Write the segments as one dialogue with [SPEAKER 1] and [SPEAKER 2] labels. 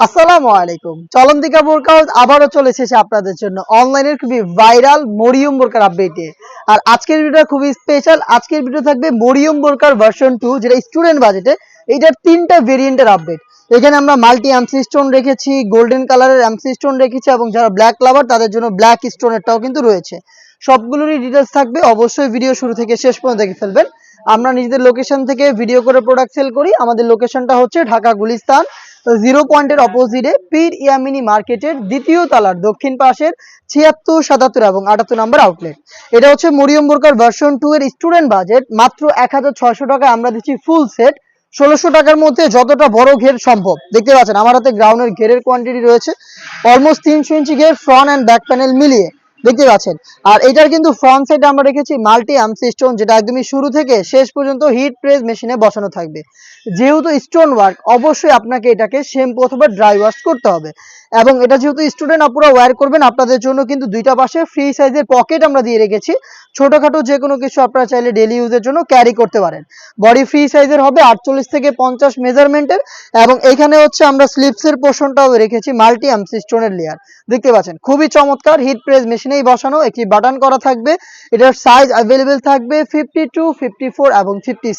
[SPEAKER 1] আসসালামু আলাইকুম। চলন্তিকা বোরকাউট আবারও চলে এসেছে আপনাদের জন্য। অনলাইনের খুবই ভাইরাল মরিয়ম বোরকার আপডেটে আর আজকের ভিডিওটা খুবই স্পেশাল আজকের ভিডিও থাকবে মরিয়ম বোরকার ভার্সন টু যেটা স্টুডেন্ট বাজেটে এইটার তিনটা ভেরিয়েন্টের আপডেট এখানে আমরা মাল্টি এমসি স্টোন রেখেছি গোল্ডেন কালারের এমসি স্টোন রেখেছি এবং যারা ব্ল্যাক লাভার তাদের জন্য ব্ল্যাক স্টোনেরটাও কিন্তু রয়েছে। সবগুলোরই ডিটেলস থাকবে। অবশ্যই ভিডিও শুরু থেকে শেষ পর্যন্ত দেখে ফেলবেন। আমরা নিজেদের লোকেশন থেকে ভিডিও করে প্রোডাক্ট সেল করি। আমাদের লোকেশনটা হচ্ছে ঢাকা গুলিস্তান। জিরো পয়েন্টের অপোজিটে পীর ইয়ামিনী মার্কেটের দ্বিতীয় তলার দক্ষিণ পাশের ছিয়াত্তর, সাতাত্তর এবং আটাত্তর নম্বর আউটলেট এটা হচ্ছে মরিয়ম বোরকার ভার্সন টু এর স্টুডেন্ট বাজেট মাত্র এক হাজার ছয়শো আমরা দিচ্ছি ফুল সেট ষোলোশো টাকার মধ্যে যতটা বড় ঘের সম্ভব। দেখতে পাচ্ছেন, আমার হাতে গ্রাউন্ডের ঘেরের কোয়ান্টিটি রয়েছে। অলমোস্ট তিনশো ইঞ্চি ঘের ফ্রন্ট অ্যান্ড ব্যাক প্যানেল মিলিয়ে। দেখতে পাচ্ছেন। আর এটার কিন্তু ফ্রন্ট সাইডে আমরা রেখেছি মাল্টি আমসি স্টোন যেটা একদমই শুরু থেকে শেষ পর্যন্ত হিট প্রেস মেশিনে বসানো থাকবে। যেহেতু স্টোন ওয়ার্ক অবশ্যই আপনাকে এটাকে শ্যাম্পু অথবা ড্রাই ওয়াশ করতে হবে। এবং এটা যেহেতু স্টুডেন্ট আপনারা ওয়্যার করবেন, আপনাদের জন্য কিন্তু দুইটা পাশে ফ্রি সাইজের পকেট আমরা দিয়ে রেখেছি। ছোটখাটো যে কোনো কিছু আপনারা চাইলে ডেলি ইউজের জন্য ক্যারি করতে পারেন। বডি ফ্রি সাইজের হবে আটচল্লিশ থেকে পঞ্চাশ মেজারমেন্টের এবং এখানে হচ্ছে আমরা স্লিপসের পোর্শনটাও রেখেছি মাল্টি আমসি স্টোনের লেয়ার দেখতে পাচ্ছেন, খুবই চমৎকার হিট প্রেস মেশিনেই বসানো, একটি বাটন করা থাকবে। এটার সাইজ অ্যাভেলেবেল থাকবে ফিফটি টু এবং ফিফটি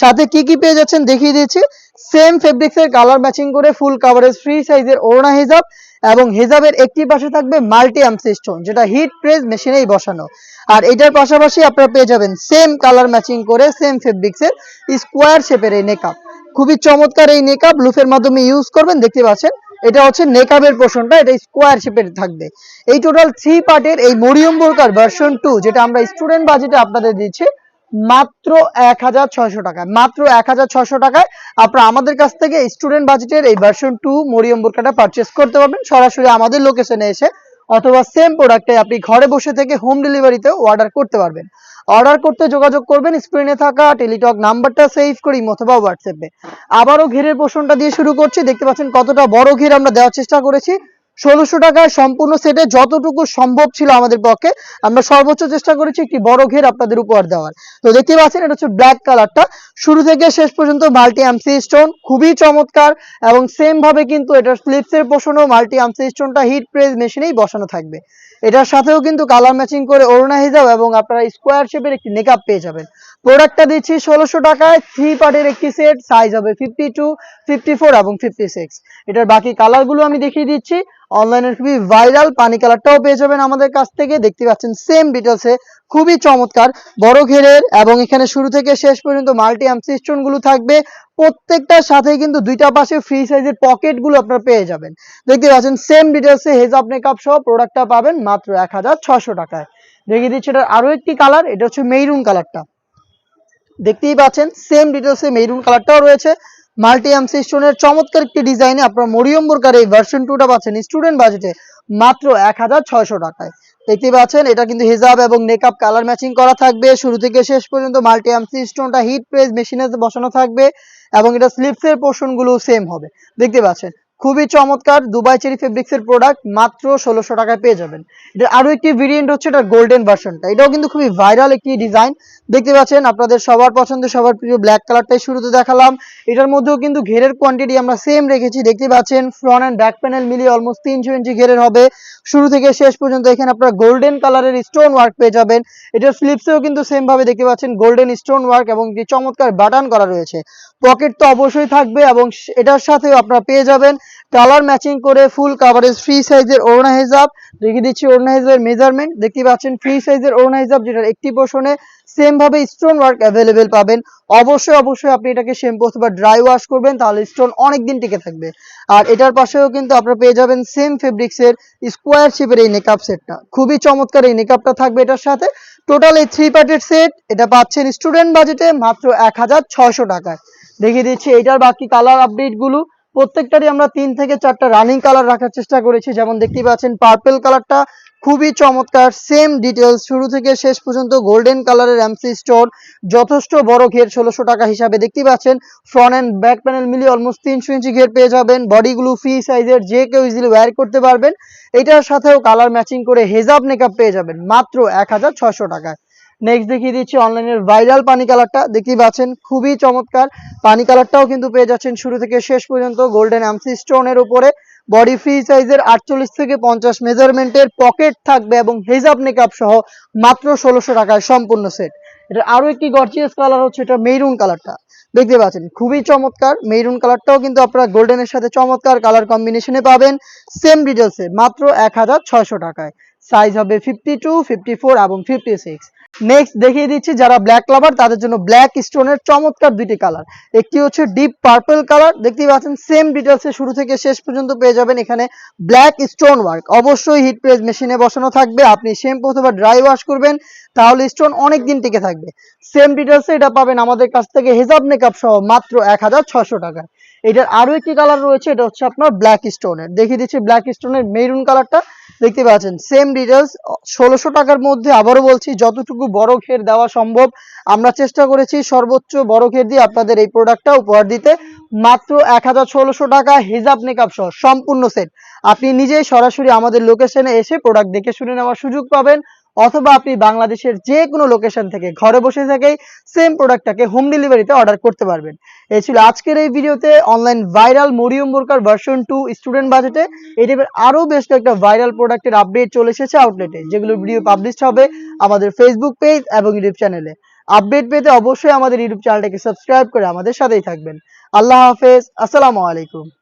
[SPEAKER 1] সাথে কি কি পেয়ে যাচ্ছেন দেখিয়ে দিয়েছি। সেম ফেব্রিক্সের কালার ম্যাচিং করে ফুল কাভারেজ ফ্রি সাইজের ওড়না হিজাব এবং হিজাবের একটি পাশে থাকবে মাল্টি আমসি স্টোন যেটা হিট প্রেস মেশিনেই বসানো। আর এটার পাশাপাশি আপনারা পেয়ে যাবেন সেম কালার ম্যাচিং করে সেম ফেব্রিক্সের স্কোয়ার শেপের এই নেকআপ খুবই চমৎকার এই নেকআপ লুফের মাধ্যমে ইউজ করবেন, দেখতে পাচ্ছেন। এটা হচ্ছে নেকআপের পোর্শনটা এটা স্কোয়ার শেপের থাকবে। এই টোটাল থ্রি পার্টের এই মরিয়ম বোরকার ভার্সন টু যেটা আমরা স্টুডেন্ট বাজেটে আপনাদের দিচ্ছি, মাত্র এক হাজার ছয়শো টাকায়। মাত্র এক হাজার ছয়শো টাকায় আপনারা আমাদের কাছ থেকে স্টুডেন্ট বাজেটের এই ভার্সন টু মরিয়ম বোরকাটা পারচেস করতে পারবেন, সরাসরি আমাদের লোকেশনে এসে, অথবা সেম প্রোডাক্টে আপনি ঘরে বসে থেকে হোম ডেলিভারিতেও অর্ডার করতে পারবেন। অর্ডার করতে যোগাযোগ করবেন, স্ক্রিনে থাকা টেলিটক নাম্বারটা সেভ করি অথবা হোয়াটসঅ্যাপে। আবারও ঘেরের পোষণটা দিয়ে শুরু করছি, দেখতে পাচ্ছেন কতটা বড় ঘের আমরা দেওয়ার চেষ্টা করেছি। ষোলোশো টাকায় সম্পূর্ণ সেটে যতটুকু সম্ভব ছিল আমাদের পক্ষে, আমরা সর্বোচ্চ চেষ্টা করেছি একটি বড় ঘের আপনাদের উপহার দেওয়ার। তো দেখতে পাচ্ছেন এটা হচ্ছে ব্ল্যাক কালারটা শুরু থেকে শেষ পর্যন্ত মাল্টি আমসি স্টোন খুবই চমৎকার এবং সেম ভাবে কিন্তু এটার স্লিপসের পোষণও মাল্টি আমসি স্টোনটা হিট প্রেস মেশিনেই বসানো থাকবে। এটার সাথেও কিন্তু কালার ম্যাচিং করে অরুণা হিজাব এবং আপনারা স্কোয়ার শেপের একটি মেকআপ পেয়ে যাবেন। প্রোডাক্টটা দিচ্ছি ষোলোশো টাকায় থ্রি পার্টের একটি সেট সাইজ হবে ফিফটি টু ফিফটি ফোর এবং ফিফটি সিক্স এটার বাকি কালারগুলো আমি দেখিয়ে দিচ্ছি। অনলাইনের খুবই ভাইরাল পানি কালারটাও পেয়ে যাবেন আমাদের কাছ থেকে। দেখতে পাচ্ছেন সেম ডিটেলসে খুবই চমৎকার। বড় ঘেরের এবং এখানে শুরু থেকে শেষ পর্যন্ত মাল্টি আমসি স্টোনগুলো থাকবে। প্রত্যেকটার সাথে কিন্তু দুইটা পাশে ফ্রি সাইজের পকেটগুলো আপনারা পেয়ে যাবেন। দেখতে পাচ্ছেন সেম ডিটেলসে হেজাব মেকআপ সহ প্রোডাক্টটা পাবেন মাত্র এক হাজার ছশো টাকায়। দেখিয়ে দিচ্ছি এটার আরও একটি কালার এটা হচ্ছে মেরুন কালারটা দেখতেই পাচ্ছেন সেম ডিটেলসে মেরুন কালারটাও রয়েছে। মাল্টি এমসি স্টোনের চমৎকার একটি ডিজাইনে আপনার মরিয়ম বোরকার এই ভার্সন টুটা পাচ্ছেন স্টুডেন্ট বাজেটে মাত্র এক হাজার ছয়শো টাকায়। দেখতে পাচ্ছেন, এটা কিন্তু হিজাব এবং মেকআপ কালার ম্যাচিং করা থাকবে। শুরু থেকে শেষ পর্যন্ত মাল্টি এমসি স্টোনটা হিট প্রেস মেশিনে বসানো থাকবে এবং এটা স্লিপসের পোর্শনগুলো সেম হবে। দেখতে পাচ্ছেন খুবই চমৎকার দুবাই চেরি ফেব্রিক্স এর প্রোডাক্ট মাত্র ষোলোশো টাকায় পেয়ে যাবেন। এটা আরও একটি ভেরিয়েন্ট হচ্ছে এটা গোল্ডেন ভার্সনটা এটাও কিন্তু খুবই ভাইরাল একটি ডিজাইন দেখতে পাচ্ছেন, আপনাদের সবার পছন্দ, সবার প্রিয় ব্ল্যাক কালারটাই শুরুতে দেখালাম। এটার মধ্যেও কিন্তু ঘেরের কোয়ান্টিটি আমরা সেম রেখেছি। দেখতে পাচ্ছেন ফ্রন্ট অ্যান্ড ব্যাক প্যানেল মিলিয়ে অলমোস্ট তিনশো ইঞ্চি ঘেরের হবে। শুরু থেকে শেষ পর্যন্ত এখানে আপনারা গোল্ডেন কালারের স্টোন ওয়ার্ক পেয়ে যাবেন। এটার স্লিপসেও কিন্তু সেম ভাবে দেখতে পাচ্ছেন গোল্ডেন স্টোন ওয়ার্ক এবং চমৎকার বাটন করা রয়েছে। পকেট তো অবশ্যই থাকবে এবং এটার সাথে আপনারা পেয়ে যাবেন কালার ম্যাচিং করে ফুল কাভারেজ ফ্রি সাইজের ওড়না হিজাব। দেখিয়ে দিচ্ছি ওড়না হিজাবের মেজারমেন্ট দেখতে পাচ্ছেন ফ্রি সাইজের ওড়না হিজাব, যেটার একটি পোর্শনে সেম ভাবে স্টোন ওয়ার্ক অ্যাভেলেবেল পাবেন। অবশ্যই অবশ্যই আপনি এটাকে শ্যাম্পু অথবা ড্রাই ওয়াশ করবেন, তাহলে স্টোন অনেক দিন টিকে থাকবে। আর এটার পাশেও কিন্তু আপনারা পেয়ে যাবেন সেম ফেব্রিক্সের স্কোয়ার শেপের এই মেকআপ সেটটা খুবই চমৎকার এই মেকআপটা থাকবে এটার সাথে। টোটাল এই থ্রি পার্টের সেট এটা পাচ্ছেন স্টুডেন্ট বাজেটে মাত্র এক হাজার ছয়শো টাকায়। দেখিয়ে দিচ্ছি এটার বাকি কালার আপডেটগুলো প্রত্যেকটারই আমরা তিন থেকে চারটা রানিং কালার রাখার চেষ্টা করেছি। যেমন দেখতে পাচ্ছেন পার্পল কালারটা খুবই চমৎকার। সেম ডিটেলস শুরু থেকে শেষ পর্যন্ত গোল্ডেন কালারের এমসি স্টোর যথেষ্ট বড় ঘের ষোলোশো টাকা হিসাবে দেখতে পাচ্ছেন। ফ্রন্ট অ্যান্ড ব্যাক প্যানেল মিলিয়ে অলমোস্ট তিনশো ইঞ্চি ঘের পেয়ে যাবেন। বডিগুলো ফ্রি সাইজের যে কেউ ইজিলি ওয়্যার করতে পারবেন। এটার সাথেও কালার ম্যাচিং করে হেজাব মেকআপ পেয়ে যাবেন, মাত্র এক হাজার ছয়শো টাকায়। নেক্সট দেখিয়ে দিচ্ছি অনলাইনের ভাইরাল পানি কালারটা দেখতেই পাচ্ছেন, খুবই চমৎকার। পানি কালারটাও কিন্তু পেয়ে যাচ্ছেন শুরু থেকে শেষ পর্যন্ত গোল্ডেন এমসি স্টোনের উপরে। বডি ফ্রি সাইজের আটচল্লিশ থেকে পঞ্চাশ মেজারমেন্টের পকেট থাকবে এবং হেজাব মেকআপ সহ মাত্র ষোলোশো টাকায় সম্পূর্ণ সেট এটা আরও একটি গর্জিয়াস কালার হচ্ছে এটা মেরুন কালারটা দেখতে পাচ্ছেন, খুবই চমৎকার। মেরুন কালারটাও কিন্তু আপনারা গোল্ডেনের সাথে চমৎকার কালার কম্বিনেশনে পাবেন। সেম ডিটেলসে মাত্র এক হাজার ছয়শো টাকায়। সাইজ হবে ফিফটি টু ফিফটি ফোর এবং ফিফটি সিক্স নেক্সট দেখিয়ে দিচ্ছি যারা ব্ল্যাক লাভার তাদের জন্য ব্ল্যাক স্টোনের চমৎকার দুইটি কালার একটি হচ্ছে ডিপ পার্পল কালার দেখতেই পাচ্ছেন সেম ডিটেলসে শুরু থেকে শেষ পর্যন্ত পেয়ে যাবেন এখানে ব্ল্যাক স্টোন ওয়ার্ক অবশ্যই হিট প্রেস মেশিনে বসানো থাকবে, আপনি শ্যাম্পু অথবা ড্রাই ওয়াশ করবেন, তাহলে স্টোন অনেক দিন টিকে থাকবে। সেম ডিটেলসে এটা পাবেন আমাদের কাছ থেকে হেজাব মেকআপ সহ মাত্র এক হাজার ছশো টাকায় এটার আরও একটি কালার রয়েছে, এটা হচ্ছে আপনার ব্ল্যাক স্টোনের দেখিয়ে দিচ্ছি ব্ল্যাক স্টোনের মেরুন কালারটা দেখতে পাচ্ছেন সেম ডিটেলস ষোলোশো টাকার মধ্যে আবারও বলছি, যতটুকু বড় ঘের দেওয়া সম্ভব, আমরা চেষ্টা করেছি সর্বোচ্চ বড় ঘের দিয়ে আপনাদের এই প্রোডাক্টটা উপহার দিতে। মাত্র এক হাজার ষোলোশো টাকা হিজাব মেকআপ সহ, সম্পূর্ণ সেট আপনি নিজেই সরাসরি আমাদের লোকেশনে এসে প্রোডাক্ট দেখে শুনে নেওয়ার সুযোগ পাবেন। অথবা আপনি বাংলাদেশের যে কোনো লোকেশন থেকে ঘরে বসে থেকেই সেম প্রোডাক্টটাকে হোম ডেলিভারিতে অর্ডার করতে পারবেন। এই ছিল আজকের এই ভিডিওতে অনলাইন ভাইরাল মরিয়ম বোরকার ভার্সন টু স্টুডেন্ট বাজেটে এই টাইপের আরও বেশ কয়েকটা ভাইরাল প্রোডাক্টের আপডেট চলে এসেছে আউটলেটে যেগুলো ভিডিও পাবলিশ হবে আমাদের ফেসবুক পেজ এবং ইউটিউব চ্যানেলে আপডেট পেতে অবশ্যই আমাদের ইউটিউব চ্যানেলটাকে সাবস্ক্রাইব করে আমাদের সাথেই থাকবেন। আল্লাহ হাফেজ, আসসালামু আলাইকুম।